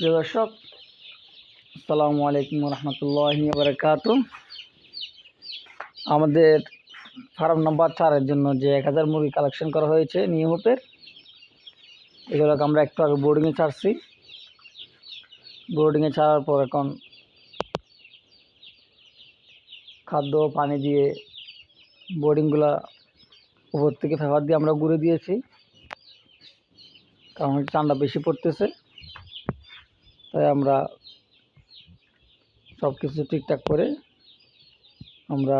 প্রিয় দর্শক, আসসালামু আলাইকুম রহমতুল্লাহি বারকাত আমাদের ফার্ম নাম্বার চারের জন্য যে এক হাজার মুরগি কালেকশন করা হয়েছে নিয়মপের এগুলোকে আমরা একটু আগে বোর্ডিংয়ে ছাড়ছি। বোর্ডিংয়ে ছাড়ার পর এখন খাদ্য পানি দিয়ে বোর্ডিংগুলা উপর থেকে ফেভার দিয়ে আমরা ঘুরে দিয়েছি। কারণ ঠান্ডা বেশি পড়তেছে। তাই আমরা সব কিছু ঠিকঠাক করে আমরা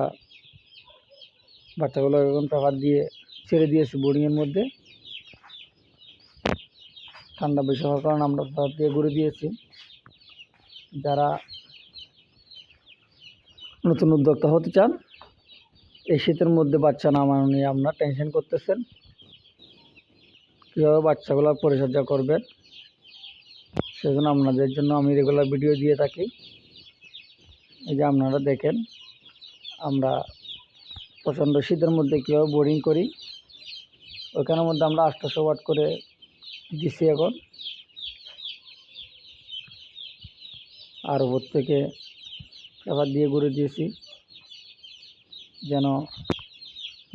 বাচ্চাগুলো এখন পেপার দিয়ে, ছেড়ে দিয়েছি বোর্ডিংয়ের মধ্যে ঠান্ডা বেশি হওয়ার কারণে আমরা পেপার দিয়ে ঘুরে দিয়েছি। যারা নতুন উদ্যোক্তা হতে চান, এই শীতের মধ্যে বাচ্চা নামানো নিয়ে আপনার টেনশন করতেছেন। কীভাবে বাচ্চাগুলোর পরিচর্যা করবেন? সেজন্য আপনাদের জন্য আমি রেগুলার ভিডিও দিয়ে থাকি। এই যে আপনারা দেখেন, আমরা প্রচণ্ড শীতের মধ্যে কীভাবে বোরিং করি। ওখানের মধ্যে আমরা আটশোশো ওয়াট করে দিছি এখন। আর ওপর থেকে পেপার দিয়ে ঘুরে দিয়েছি, যেন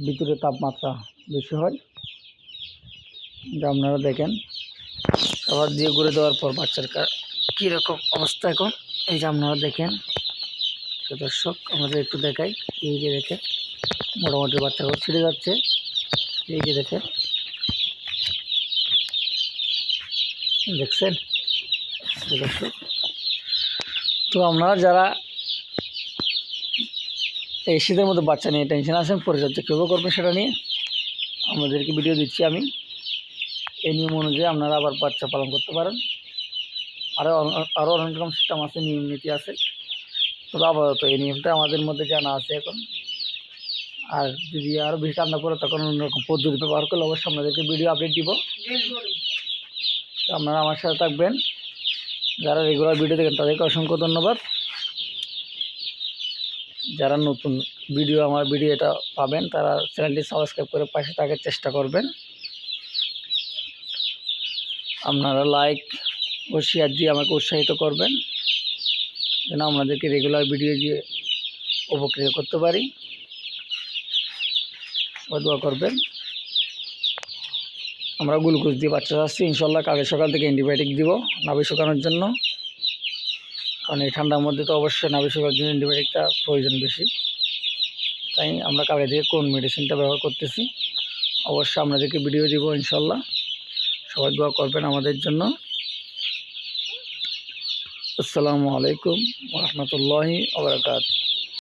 ভিতরে তাপমাত্রা বেশি হয়। যা আপনারা দেখেন খাবার দিয়ে ঘুরে দেওয়ার পর বাচ্চার কা- কীরকম অবস্থা এখন? এই যে আপনারা দেখেন দর্শক, আমাদের একটু দেখাই। এই যে দেখে মোটামুটি বাচ্চাগুলো ছিঁড়ে যাচ্ছে। এই যে দেখে দেখছেন? দর্শক, তো আপনারা যারা এই শীতের মধ্যে বাচ্চা নিয়ে টেনশন আছেন, পরিচর্যা কীভাবে করবেন সেটা নিয়ে আমাদেরকে ভিডিও দিচ্ছি আমি। এই নিয়ম অনুযায়ী আপনারা আবার বাচ্চা পালন করতে পারেন। আরও আরও অনেক রকম সিস্টেম আছে, নিয়ম নীতি আছে। তবে আপাতত এই নিয়মটা আমাদের মধ্যে জানা আছে এখন। আর যদি আরও বেশি রান্না করে, তখন অন্যরকম পদ্ধতি ব্যবহার করলে অবশ্যই আপনাদেরকে ভিডিও আপডেট দিব। আপনারা আমার সাথে থাকবেন। যারা রেগুলার ভিডিও দেখেন, তাদেরকে অসংখ্য ধন্যবাদ। যারা নতুন ভিডিও আমার ভিডিওটা পাবেন, তারা চ্যানেলটি সাবস্ক্রাইব করে পাশে থাকার চেষ্টা করবেন। আপনারা লাইক ও শেয়ার দিয়ে আমাকে উৎসাহিত করবেন, যেন আপনাদেরকে রেগুলার ভিডিও দিয়ে উপকৃত করতে পারি। দোয়া করবেন। আমরা গ্লুকোজ দিয়ে বাচ্চা আসছি ইনশাল্লাহ কালকে সকাল থেকে অ্যান্টিবায়োটিক দিব নাভি শুকানোর জন্য। কারণ এই ঠান্ডার মধ্যে তো অবশ্যই নাভি শুকানোর জন্য অ্যান্টিবায়োটিকটা প্রয়োজন বেশি। তাই আমরা কালকে থেকে কোন মেডিসিনটা ব্যবহার করতেছি, অবশ্যই আপনাদেরকে ভিডিও দিব ইনশাল্লাহ সবাই দোয়া করবেন আমাদের জন্য। আসসালামু আলাইকুম রহমতুল্লাহি আবরকাত